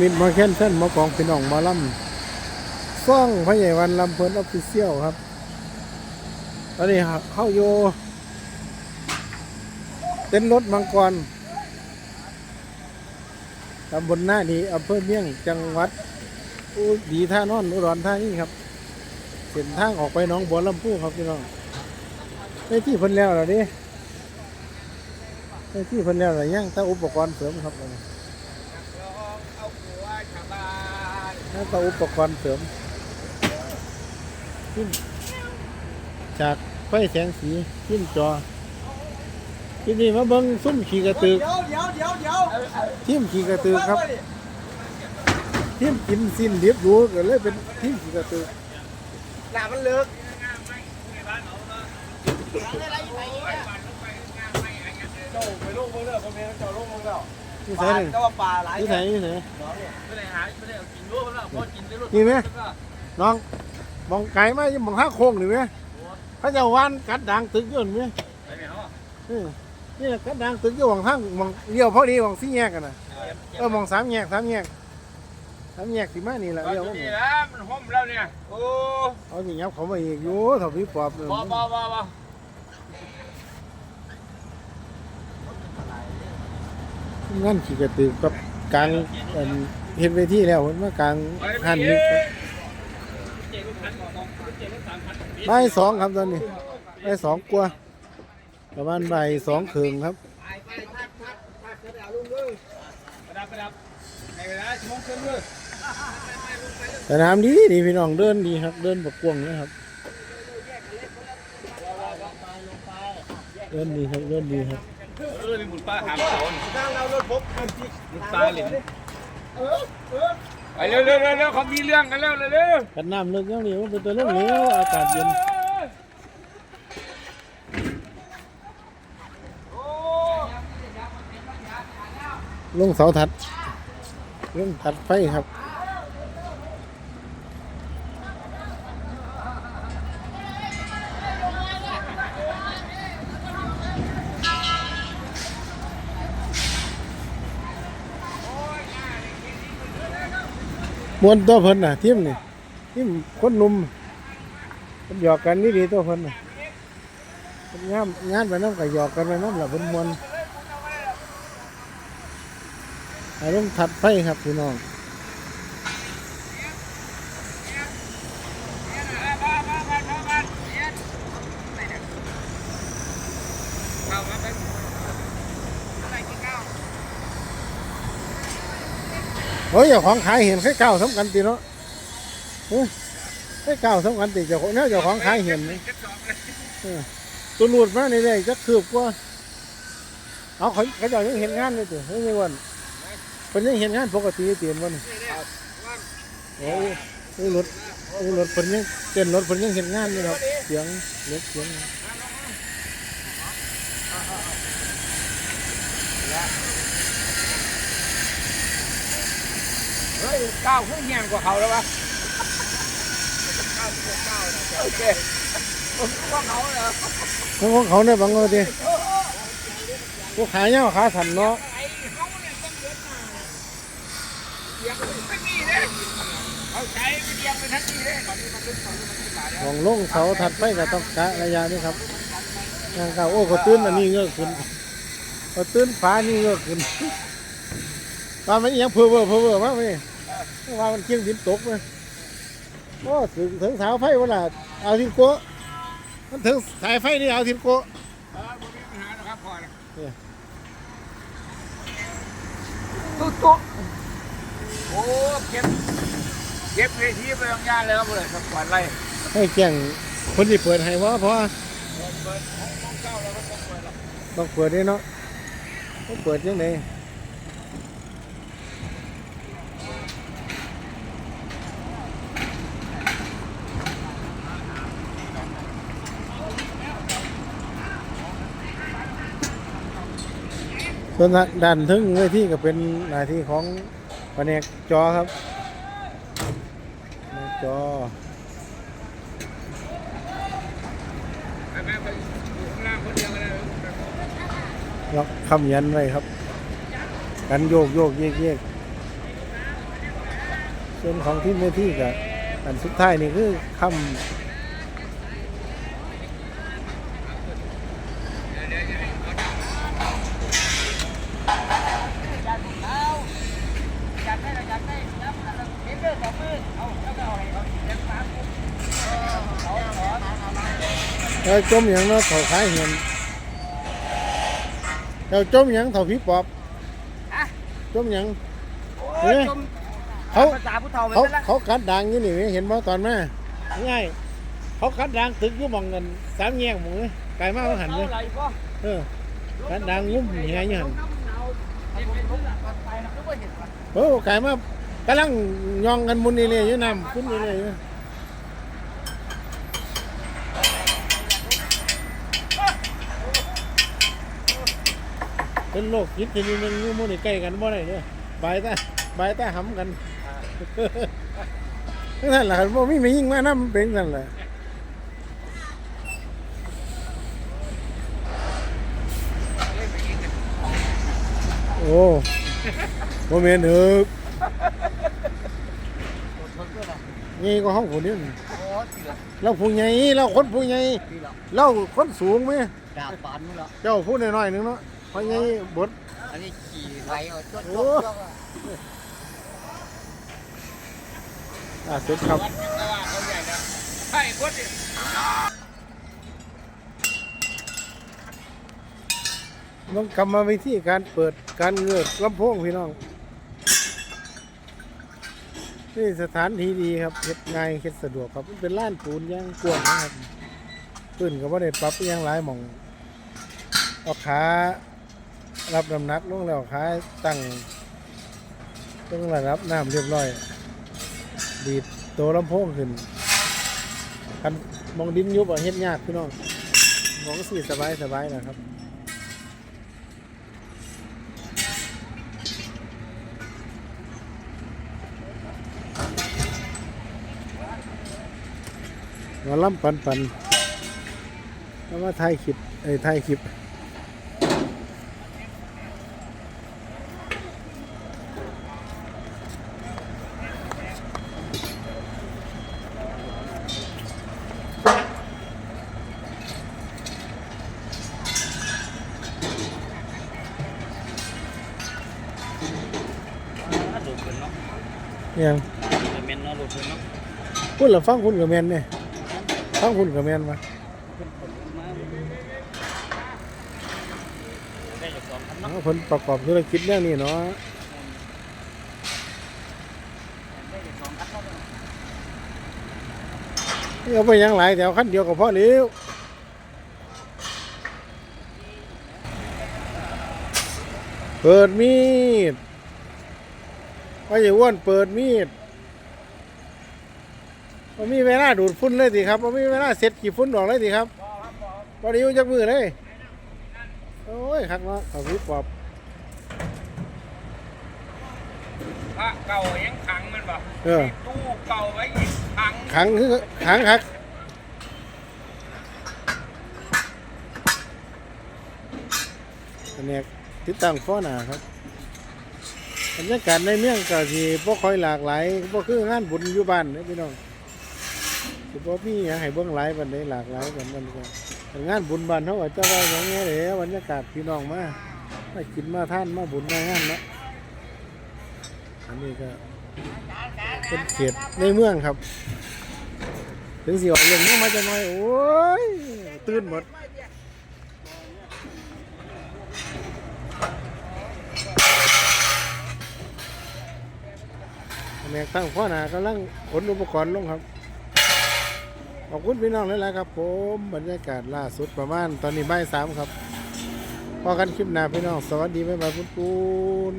มิดมาแค้นเส้นมากองพี่น้องมาล่ำซ่องพระใหญ่วันลำเพลินออฟฟิเชียลครับ ตอนนี้เข้าโย เต้นรถมังกรตำบลหน้าดีอำเภอเมี่ยงจังหวัดอุดีท่านอนอุดรธานีครับเส้นทางออกไปน้องบัวลำพูครับพี่น้องในที่พิ่นแล้วเหรอดิในที่พิ่นแล้วเหรอย่างถ้าอุปกรณ์เสริมครับ เอาหัวชาวบ้าน แล้วก็อุปกรณ์เสริมขึ้นจากไฟแสงสีขึ้นจอที่นี่มาเบิ้งซุ่มขี่กระตือกเดี๋ยวเดี๋ยวเดี๋ยวเดี๋ยวทีมขี่กระตือกครับทีมกินสิ้นเรียบรู้ก็เลยเป็นทีมขี่กระตือกหนามันเลิกเจ้าไปลงเมืองเด้อผมเห็นเจ้าลงเมืองแล้ว นี่ปใส่ลาหนึ่งก็ว่าปลาหลายนี่ใส่นี่ใส่ไม่ได้หาไม่ได้เอากินรู้แล้วพอกินได้รู้นี่ไหมน้องมองไก่มายังมองห้าโค้งหรือไหมพระเจ้าวานกัดด่างตึกอยืนไหมไปไหนเขาเออนี่แหละกัดด่างตึกอยู่หวังทางหมองเลี้ยวพอดีหวังสี่แยกกันนะเออหมองสามแยกสามแยกสามแยกสิมานี่แหละก็เลี้ยวอยู่มานี่นี่นะมันห่มแล้วเนี่ยโอ้เอาสิยับเขามาอีกอยู่เถ้าพี่ปอบเลย บ่บ่บ่บ่ งานขี่กระตือกับกลางเอิ่มเห็นเวทีแล้วมันมากลางหันนึกบ่ายสองครับตอนนี้บ่สองกว่าประมาณใบสองครึ่งครับประดับประดับในเวลาชั่วโมงครึ่งเลยสนามดีดีพี่น้องเดินดีครับ เดินบกกวงนะครับเดินดีครับเดินดีครับ เออนี่หมุนปลาหามเสาทางเรารถพบกันที่หมุนปลาหลินไปเร็วเร็วเร็วเร็วเขามีเรื่องกันแล้วเร็วเร็วกันน้ำเลิกแล้วนี่มันเป็นตัวเรื่องเหลวอากาศเย็นลงเสาถัดลงถัดไฟครับ มวนตัวเพิ่นน่ะทีมนี่ทีมคนหนุ่มมันหยอกกันนี่ดีตัวเพิ่นน่ะเพิ่นงามงานไปน้ำกับหยอกกันไปน้ำละเพิ่นมวนอารมณ์ถัดไปครับพี่น้อง โอ้ยเจ้าของขายเห็นไข่เก่าสำคัญตีเนาะเอ้ยไข่เก่าสำคัญตีเจ้าของเนี่ยเจ้าของขายเห็นตัวหลุดมาในได้จะคืบกว่าเอาเขาเขาเจ้ายังเห็นงานเลยตัวเฮ้ยไม่วันเป็นยังเห็นงานปกติเตียนวันโอ้ยโอ้ยรถโอ้รถเป็นยังเต้นรถเป็นยังเห็นงานเลยครับเสียงรถเสียง เฮ้ยก้าวขึ้นแง่กว่าเขาแล้ววะโอเคผมว่าเขาเหรอแล้วของเขาเนี่ยบังเอิญดิพวกขายเนี่ยขาสั่นเนาะของลงเสาถัดไปก็ต้องกะระยะนี้ครับงานเก่าโอ้ก็ตื้นอันนี้เงือกขึ้นก็ตื้นฟ้านี่เงือกขึ้นว่ามันอิหยังเพ้อเพ้อเพ้อเพ้อมากเลย ว่ามันเคียงดินตกเลยโอ้ถึงถึงเสาไฟเวลาเอาทิ้งโกะมันถึงสายไฟนี่เอาทิ้งโกะเออผมมีปัญหานะครับพอนะเนี่ยตุ๊ดตุ๊ดโอ้เก็บเก็บเวทีไปทำงานเลยครับเลยครับก่อนไล่ให้แจ้งคนที่เปิดให้ว่าเพราะว่าเปิดห้องห้องเก้าแล้วก็ต้องเปิดแล้วต้องเปิดด้วยเนาะต้องเปิดยังไง ส่วนด้านทึ่งเวทีก็เป็นหน้าที่ของแผนกจอครับจอข้างล่างคนเดียวกันเลยล็อกคำยันไว้ครับ กันโยกโยกเยกเยกส่วนของที่เมที่กับอันสุดท้ายนี่คือคำ อยากได้เราอยากได้ครับเห็นเรื่องของมือ เอาเจ้าก็เอาอะไรเขาเลี้ยงฟ้าปุ๊บเออเขาขอเอ้ยจมหยังเนาะเถ่าขายเห็นเจ้าจมหยังเถ่าผีปอบฮะจมหยังโอ้ยจมเขาภาษาผู้เฒ่าไปเขาซะละเขากัดดังนี่นี่เห็นบ่ตอนแม่ง่ายเขากัดดังตึกอยู่หมองเงินสามแยกหมูเลยไกลมากเขาหันเลยอะไรก็เออกัดดังงุ้มเหียอยู่หันไปนะทุกคนเห็นโอ้ไกลมาก กำลังยองกันมุนนี่เลยอยู่นำขึ้นนี่เลยอยู่เป็นโรคยิดทีนี้มันอยู่มุนใกล้กันบ่ได้เนี่ยบตาบตาหำกันนั่นแหละครับบ่มีไม่ยิ่งมาน้ำเป็นนั่นแหละโอ้โมเมนต์เถอ นี่ก็ห้องคนนี้โอ้ทีละเราผู้ใหญ่เราคนผู้ใหญ่ทีละเราคนสูงไหมดาบปานนู่นละเจ้าพูดน้อยๆหนึงเนาะผู้ใหญ่บดอันนี้ขี่ไหลเอาจดโอ้อ่าเสร็จครับวัดยังว่าเขาใหญ่นะใช่คนเนี่ยต้องกรรมวิธีการเปิดการเงือกลำโพงพี่น้อง นี่สถานที่ดีครับเฮ็ดง่ายเฮ็ดสะดวกครับมันเป็นล้านปูนย่างกว้างนะครับพื้นก็บ่ได้ปรับยังหลายหม่องเอาขารับน้ำหนักลงแล้วขาตั้งต้องระดับน้ำเรียบร้อย ดีดตัวลำโพงขึ้นคันมองดินยุบอะเฮ็ดยากพี่น้องมองสิสบายสบายนะครับ มาล่ำปันปันแล้วมาถ่ายคลิปไอ้ยถ่ายคลิปยังเมนเนาะลูกเพิ่นเนาะพูดและฟังคุณกับแมนเนี่ย ฟังคุณกับแมนมาคนเอาผลประกอบธุรกิจเรื่องนี้เนาะเอาไปยังหลายแต่เอาขั้นเดียวก็พอแล้วเปิดมีดว่าอย่าอ้วนเปิดมีด ว่ามีเวลาดูดฝุ่นเลยสิครับว่ามีเวลาเซ็ตกี่ฝุ่นออกเลยสิครับพอดีอยู่จากมือเลย โอ้ยคักเนาะเขาวิปอบพระเก่ายังขังมันบ่เออตู้เก่าไว้อีกขังขังคือขังคักอันนี้ติดตั้งฟ้อหนาครับบรรยากาศในเมืองก็สิบ่ค่อยหลากหลายบ่คืองานบุญอยู่บ้านเด้อพี่น้อง สิบ่มีหยังให้เบิ่งหลายปานใดหลากหลายกันมันก็งานบุญบ้านเฮาก็จะว่าอย่างเงี้ยแหละบรรยากาศพี่น้องมามากินมาท่านมาบุญมางานเนาะอันนี้ก็เป็นเขตในเมืองครับ ถึงสิออกเรื่องนี้มาจะน้อยโอ้ยตื่นหมดแมกตั้งพ่อหนากำลังขนอุปกรณ์ลงครับ ขอบคุณพี่น้องหลายๆครับ ผมบรรยากาศล่าสุดประมาณตอนนี้บ่ายสามครับพอกันคลิปหน้าพี่น้อง สวัสดีบ๊ายบายปุ้นปน